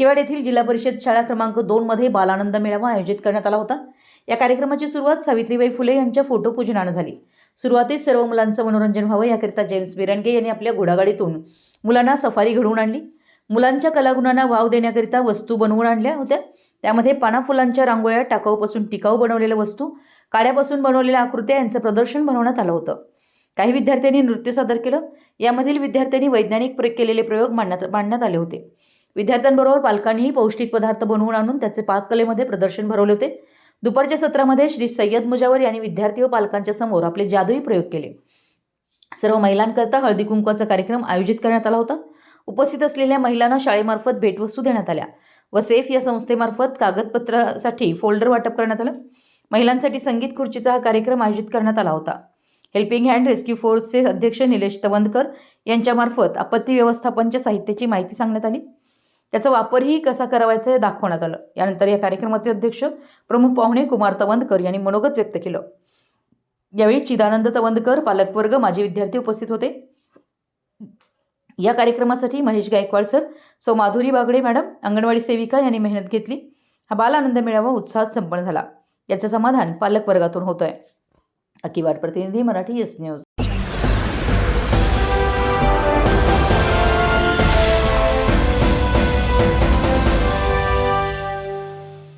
अकिवाड येथील जिल्हा परिषद शाळा क्रमांक दोन मध्ये बालानंद मेळावा आयोजित करण्यात आला होता. या कार्यक्रमाची सुरुवात सावित्रीबाई फुले यांच्या फोटो पूजनानं झाली. सुरुवातीत सर्व मुलांचं मनोरंजन व्हावं याकरिता जेम्स बिरंगे यांनी आपल्या घोडागाडीतून मुलांना सफारी घडवून आणली. मुलांच्या कलागुणांना वाव देण्याकरिता वस्तू बनवून आणल्या होत्या. त्यामध्ये पाना फुलांच्या रांगोळ्या टाकाऊपासून टिकाऊ बनवलेल्या वस्तू काड्यापासून बनवलेल्या आकृत्या यांचं प्रदर्शन बनवण्यात आलं होतं. काही विद्यार्थ्यांनी नृत्य सादर केलं. यामधील विद्यार्थ्यांनी वैज्ञानिक केलेले प्रयोग मांडण्यात मांडण्यात आले होते. विद्यार्थ्यांबरोबर पालकांनीही पौष्टिक पदार्थ बनवून आणून त्याचे पाककलेमध्ये प्रदर्शन भरवले होते. दुपारच्या सत्रामध्ये श्री सय्यद मुजावर यांनी विद्यार्थी व पालकांच्या समोर आपले जादुई प्रयोग केले. सर्व महिलांकरता हळदी कुंकवाचा कार्यक्रम आयोजित करण्यात आला होता. उपस्थित असलेल्या महिलांना शाळेमार्फत भेटवस्तू देण्यात आल्या व सेफ या संस्थेमार्फत कागदपत्रासाठी फोल्डर वाटप करण्यात आलं. महिलांसाठी संगीत खुर्चीचा हा कार्यक्रम आयोजित करण्यात आला होता. हेल्पिंग हँड रेस्क्यू फोर्सचे अध्यक्ष निलेश तवंदकर यांच्यामार्फत आपत्ती व्यवस्थापनच्या साहित्याची माहिती सांगण्यात आली. त्याचा वापरही कसा करावायचा हे दाखवण्यात आलं. यानंतर या कार्यक्रमाचे अध्यक्ष प्रमुख पाहुणे कुमार तवंदकर यांनी मनोगत व्यक्त केलं. यावेळी चिदानंद तवंदकर पालकवर्ग माजी विद्यार्थी उपस्थित होते. या कार्यक्रमासाठी महेश गायकवाड सर सौ माधुरी बागडे मॅडम अंगणवाडी सेविका यांनी मेहनत घेतली. हा बाल आनंद मेळावा उत्साहात संपन्न झाला. याचं समाधान पालक वर्गातून होत आहे अकिवाड प्रतिनिधी मराठी एस न्यूज.